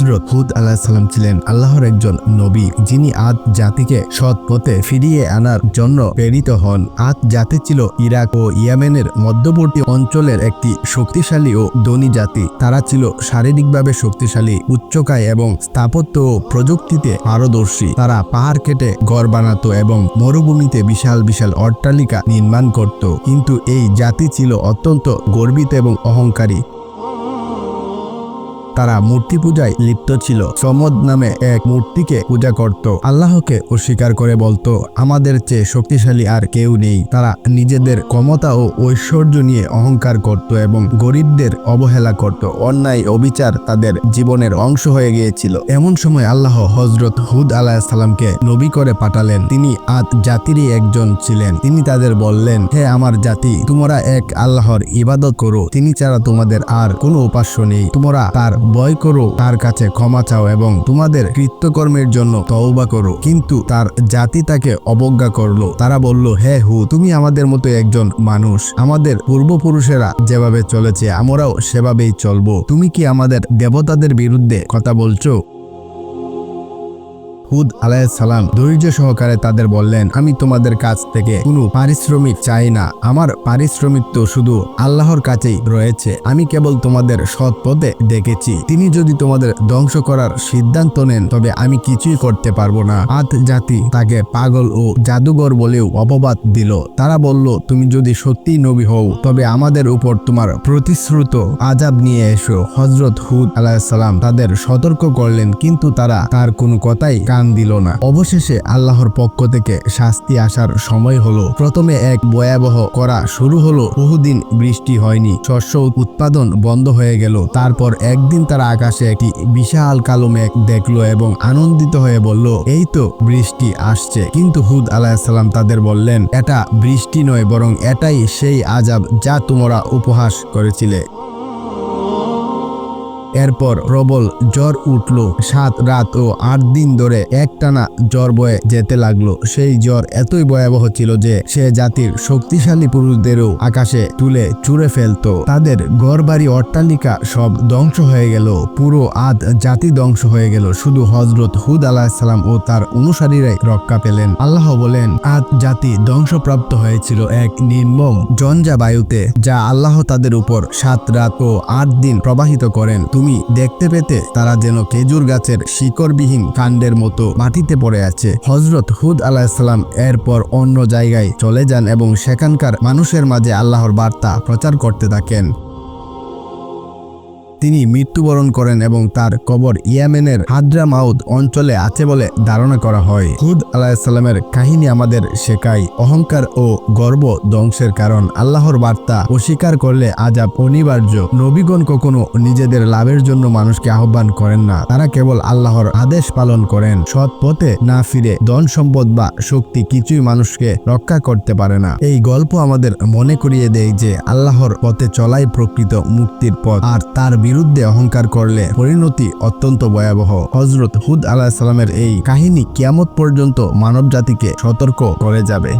হজরত হুদ আলাহিসাল্লাম ছিলেন আল্লাহর একজন নবী, যিনি আদ জাতিকে সৎ পথে ফিরিয়ে আনার জন্য প্রেরিত হন। আদ জাতি ছিল ইরাক ও ইয়ামেনের মধ্যবর্তী অঞ্চলের একটি শক্তিশালী ও ধনী জাতি। তারা ছিল শারীরিকভাবে শক্তিশালী, উচ্চকায় এবং স্থাপত্য ও প্রযুক্তিতে পারদর্শী। তারা পাহাড় কেটে ঘর বানাতো এবং মরুভূমিতে বিশাল বিশাল অট্টালিকা নির্মাণ করত। কিন্তু এই জাতি ছিল অত্যন্ত গর্বিত এবং অহংকারী। তারা মূর্তি পূজায় লিপ্ত ছিল। সমদ নামে এক মূর্তিকে পূজা করত। আল্লাহকে অস্বীকার করে বলতো, আমাদের চেয়ে শক্তিশালী আর কেউ নেই। তারা নিজেদের ক্ষমতা ও ঐশ্বর্য নিয়ে অহংকার করত এবং গরিবদের অবহেলা করত। অন্যায় অবিচার তাদের জীবনের অংশ হয়ে গিয়েছিল। এমন সময় আল্লাহ হজরত হুদ আলাহিসাল্লামকে নবী করে পাঠালেন। তিনি আদ জাতিরই একজন ছিলেন। তিনি তাদের বললেন, হে আমার জাতি, তোমরা এক আল্লাহর ইবাদত করো। তিনি ছাড়া তোমাদের আর কোনো উপাস্য নেই। তোমরা তার ভয় করো, তার কাছে ক্ষমা চাও এবং তোমাদের কৃত্যকর্মের জন্য তওবা করো। কিন্তু তার জাতি তাকে অবজ্ঞা করল। তারা বলল, হে হু, তুমি আমাদের মতো একজন মানুষ। আমাদের পূর্বপুরুষেরা যেভাবে চলেছে, আমরাও সেভাবেই চলবো। তুমি কি আমাদের দেবতাদের বিরুদ্ধে কথা বলছো? হুদ আলাইসালাম ধৈর্য সহকারে তাদের বললেন, আমি তোমাদের কাছ থেকে কোনো পারিশ্রমিক চাই না। আমার পারিশ্রমিক তো শুধু আল্লাহর কাছেই রয়েছে। আমি কেবল তোমাদের সৎ পথে ডেকেছি তিনি যদি তোমাদের ধ্বংস করার সিদ্ধান্ত নেন, তবে আমি কিছুই করতে পারব না। আদ জাতি তাকে পাগল ও জাদুঘর বলেও অপবাদ দিল। তারা বলল, তুমি যদি সত্যিই নবী হও, তবে আমাদের উপর তোমার প্রতিশ্রুত আজাব নিয়ে এসো। হজরত হুদ আলাহিসাল্লাম তাদের সতর্ক করলেন, কিন্তু তারা তার কোনো কথাই কান দিল না। অবশেষে আল্লাহর পক্ষ থেকে শাস্তি আসার সময় হলো। প্রথমে এক ভয়াবহ করা শুরু হলো। বহুদিন বৃষ্টি হয়নি। শস্য উৎপাদন বন্ধ হয়ে গেল। তারপর একদিন তারা আকাশে একটি বিশাল কালো মেঘ দেখল এবং আনন্দিত হয়ে বলল, এই তো বৃষ্টি আসছে। কিন্তু হুদ আলাহিসাল্লাম তাদের বললেন, এটা বৃষ্টি নয়, বরং এটাই সেই আজাব যা তোমরা উপহাস করেছিলে। এরপর প্রবল জ্বর উঠল। সাত রাত ও আট দিন ধরে একটানা জ্বর বয়ে যেতে লাগল। সেই জ্বর এতই ভয়াবহ ছিল যে সে জাতির শক্তিশালী পুরুষদেরও আকাশে তুলে চুরে ফেলতো। তাদের ঘরবাড়ি, অট্টালিকা সব ধ্বংস হয়ে গেল। পুরো আদ জাতি ধ্বংস হয়ে গেল। শুধু হজরত হুদ আলাহিসাল্লাম ও তার অনুসারীরাই রক্ষা পেলেন। আল্লাহ বলেন আদ জাতি ধ্বংসপ্রাপ্ত হয়েছিল এক নির্মম জঞ্জা বায়ুতে যা আল্লাহ তাদের উপর সাত রাত ও আট দিন প্রবাহিত করেন। তুমি দেখতে পেতে তারা যেন খেজুর গাছের শিকড়বিহীন কাণ্ডের মতো মাটিতে পড়ে আছে। হজরত হুদ আলাহিসাল্লাম এরপর অন্য জায়গায় চলে যান এবং সেখানকার মানুষের মাঝে আল্লাহর বার্তা প্রচার করতে থাকেন। তিনি মৃত্যুবরণ করেন এবং তার কবর ইয়ামেনের হাদ্রা মাউদ অঞ্চলে আছে বলে ধারণা করা হয়। হুদ আলাহিসাল্লামের কাহিনী আমাদের শেখায় অহংকার ও গর্ব ধ্বংসের কারণ। আল্লাহর বার্তা অস্বীকার করলে আজাব অনিবার্য। নবীগণ কখনো নিজেদের লাভের জন্য মানুষকে আহ্বান করেন না। তারা কেবল আল্লাহর আদেশ পালন করেন। সৎ পথে না ফিরে ধন সম্পদ বা শক্তি কিছুই মানুষকে রক্ষা করতে পারে না। এই গল্প আমাদের মনে করিয়ে দেয় যে আল্লাহর পথে চলাই প্রকৃত মুক্তির পথ। আর তার বিরুদ্ধে অহংকার করলে পরিণতি অত্যন্ত ভয়াবহ। হজরত হুদ আলাহ সালামের এই কাহিনী কিয়ামত পর্যন্ত মানব জাতিকে সতর্ক করে যাবে।